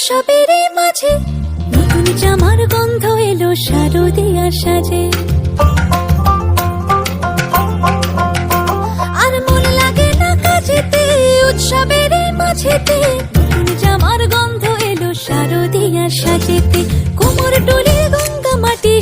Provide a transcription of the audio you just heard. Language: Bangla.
উৎসবের মাঝে নতুন জামার গন্ধ এলো শারদিয়া সাজে। আর মন লাগে না কাজেতে, উৎসবের এই মাঝেতে নতুন জামার গন্ধ এলো শারদিয়া সাজেতে। কোমর ডোলে গঙ্গা মাটি